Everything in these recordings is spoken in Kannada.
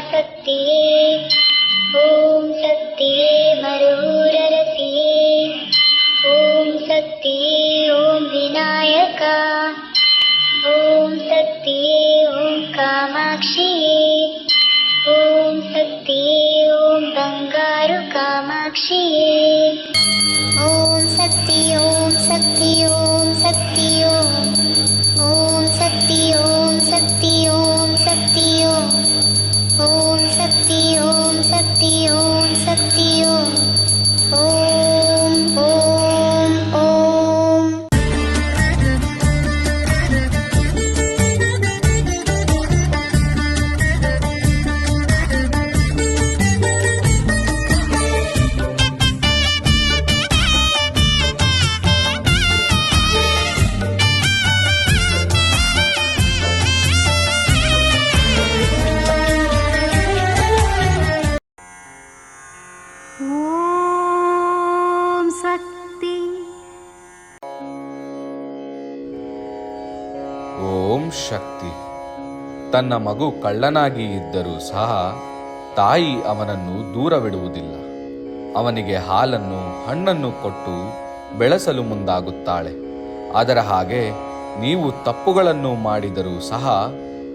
सत्ये ॐ सत्ये ॐ सत्य ॐ विनायका ॐ सत्य ॐ कामाक्षिये ॐ सत्य ॐ बङ्गारु कामाक्षी ಓಂ ಶಕ್ತಿ. ತನ್ನ ಮಗು ಕಳ್ಳನಾಗಿ ಇದ್ದರೂ ಸಹ ತಾಯಿ ಅವನನ್ನು ದೂರವಿಡುವುದಿಲ್ಲ. ಅವನಿಗೆ ಹಾಲನ್ನು, ಹಣ್ಣನ್ನು ಕೊಟ್ಟು ಬೆಳೆಸಲು ಮುಂದಾಗುತ್ತಾಳೆ. ಅದರ ಹಾಗೆ ನೀವು ತಪ್ಪುಗಳನ್ನು ಮಾಡಿದರೂ ಸಹ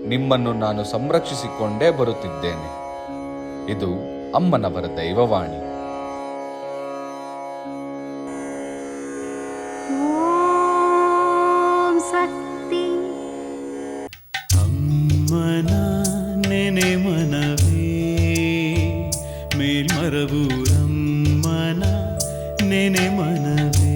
ನಿಮ್ಮನ್ನು ನಾನು ಸಂರಕ್ಷಿಸಿಕೊಂಡೇ ಬರುತ್ತಿದ್ದೇನೆ. ಇದು ಅಮ್ಮನವರ ದೈವವಾಣಿ. മേൽമറവൂറമ്മന നെനെ മനവേ